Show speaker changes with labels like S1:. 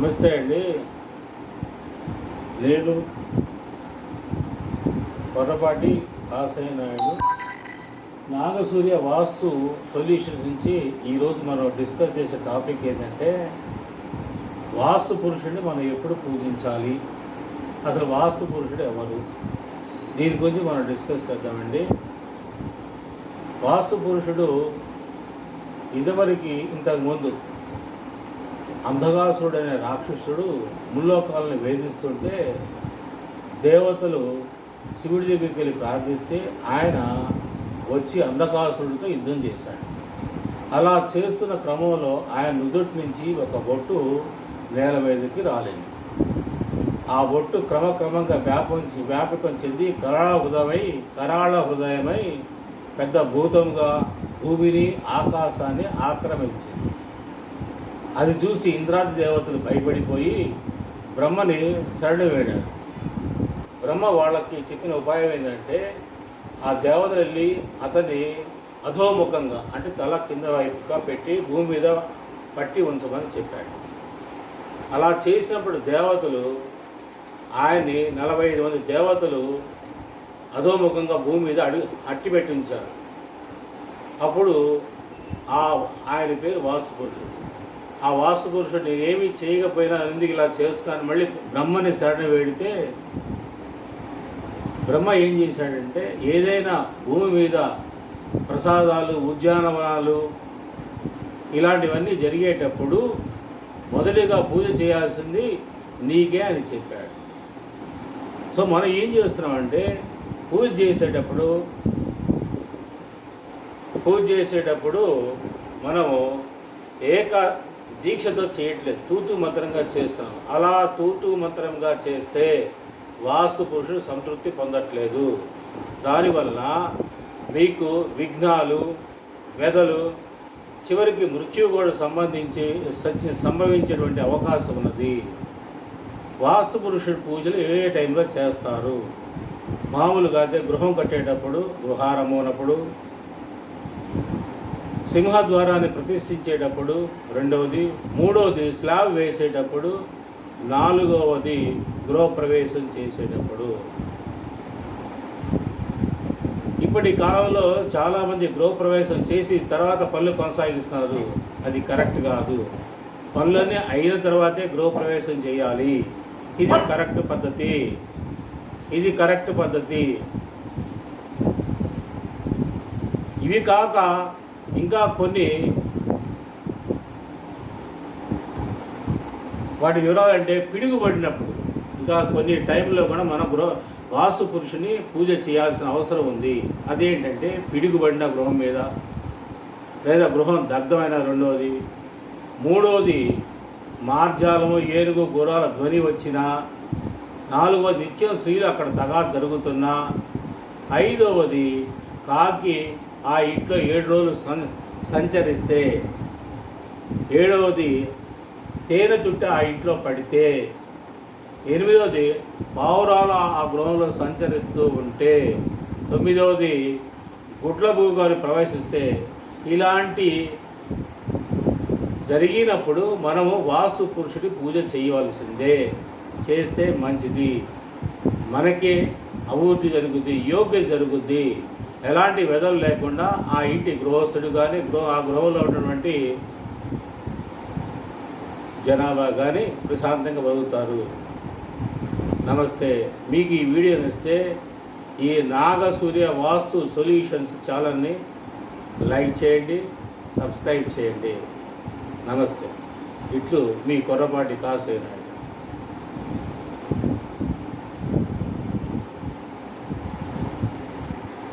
S1: నమస్తే అండి. నేను పొరపాటి కాసయ్య నాయుడు. నాగసూర్య వాస్తు సొల్యూషన్స్ నుంచి ఈరోజు మనం డిస్కస్ చేసే టాపిక్ ఏంటంటే వాస్తు పురుషుడిని మనం ఎప్పుడు పూజించాలి? అసలు వాస్తు పురుషుడు ఎవరు? దీని గురించి మనం డిస్కస్ చేద్దామండి. వాస్తు పురుషుడు ఇదివరకు ఇంతకుముందు అంధకాసురుడు అనే రాక్షసుడు ముల్లోకాలను వేధిస్తుంటే దేవతలు శివుడి దగ్గరికి వెళ్ళి ప్రార్థిస్తే ఆయన వచ్చి అంధకాసురుడితో యుద్ధం చేశాడు. అలా చేస్తున్న క్రమంలో ఆయన నుదుటి నుంచి ఒక బొట్టు నేల మీదకి రాలేదు. ఆ బొట్టు క్రమక్రమంగా వ్యాపం వ్యాపకం చెంది కరాళ హృదయమై కరాళ హృదయమై పెద్ద భూతంగా భూమిని ఆకాశాన్ని ఆక్రమించింది. అది చూసి ఇంద్రాది దేవతలు భయపడిపోయి బ్రహ్మని శరణు వేడారు. బ్రహ్మ వాళ్ళకి చెప్పిన ఉపాయం ఏంటంటే ఆ దేవతలు వెళ్ళి అతన్ని అధోముఖంగా అంటే తల కింద వైపుగా పెట్టి భూమి మీద పట్టి ఉంచమని చెప్పాడు. అలా చేసినప్పుడు దేవతలు ఆయన్ని నలభై ఐదు మంది దేవతలు అధోముఖంగా భూమి మీద అడుగు అట్టి ఉంచారు. అప్పుడు ఆ ఆయన పేరు వాసుపురుషుడు. ఆ వాసుపురుషుడు నేనేమి చేయకపోయినా ఎందుకు ఇలా చేస్తాను? మళ్ళీ బ్రహ్మని శరణ వేడితే బ్రహ్మ ఏం చేశాడంటే ఏదైనా భూమి మీద ప్రసాదాలు ఉద్యానవనాలు ఇలాంటివన్నీ జరిగేటప్పుడు మొదటిగా పూజ చేయాల్సింది నీకే అని చెప్పాడు. సో మనం ఏం చేస్తున్నామంటే పూజ చేసేటప్పుడు పూజ చేసేటప్పుడు మనము ఏక దీక్షతో చేయట్లేదు. తూతు మంత్రంగా చేస్తాను అలా తూతు మంత్రంగా చేస్తే వాస్తు పురుషుడు సంతృప్తి పొందట్లేదు. దానివల్ల మీకు విఘ్నాలు వెదలు చివరికి మృత్యు కూడా సంబంధించి సంభవించేటువంటి అవకాశం ఉన్నది. వాస్తు పురుషుడు పూజలు ఏ టైంలో చేస్తారు? మామూలుగా అయితే గృహం కట్టేటప్పుడు గృహారంభమైనప్పుడు సింహద్వారాన్ని ప్రతిష్ఠించేటప్పుడు రెండవది మూడవది స్లాబ్ వేసేటప్పుడు నాలుగవది గృహప్రవేశం చేసేటప్పుడు. ఇప్పటి కాలంలో చాలామంది గృహప్రవేశం చేసి తర్వాత పనులు కొనసాగిస్తున్నారు. అది కరెక్ట్ కాదు. పనులన్నీ అయిన తర్వాతే గృహప్రవేశం చేయాలి. ఇది కరెక్ట్ పద్ధతి. ఇది కరెక్ట్ పద్ధతి. ఇవి కాక ఇంకా కొన్ని వాటి వివరాలు అంటే పిడుగుబడినప్పుడు ఇంకా కొన్ని టైంలో కూడా మన గృహ వాసు పురుషుని పూజ చేయాల్సిన అవసరం ఉంది. అదేంటంటే పిడుగుబడిన గృహం మీద లేదా గృహం దగ్ధమైన రెండవది మూడవది మార్జాలము ఏనుగు గుర్రాల ధ్వని వచ్చినా నాలుగవది నిత్యం స్త్రీలు అక్కడ తగా జరుగుతున్నా ఐదవది కాకి ఆ ఇంట్లో ఏడు రోజులు సం సంచరిస్తే ఏడవది తేనె చుట్ట ఆ ఇంట్లో పడితే ఎనిమిదవది పావురాలు ఆ గృహంలో సంచరిస్తూ ఉంటే తొమ్మిదవది గుడ్ల భూగాలు ప్రవేశిస్తే ఇలాంటి జరిగినప్పుడు మనము వాసు పురుషుడి పూజ చేయవలసిందే. చేస్తే మంచిది. మనకే అభివృద్ధి జరుగుద్ది యోగ్య జరుగుద్ది. ఎలాంటి వెదలు లేకుండా ఆ ఇంటి గృహస్థుడు కానీ గృహ ఆ గృహంలో ఉన్నటువంటి జనాభా కానీ ప్రశాంతంగా బతుకుతారు. నమస్తే. మీకు ఈ వీడియో నచ్చితే ఈ నాగసూర్య వాస్తు సొల్యూషన్స్ ఛానల్ని లైక్ చేయండి సబ్స్క్రైబ్ చేయండి. నమస్తే. ఇట్లు మీ కొర్రపాటి కాసేనాయుడు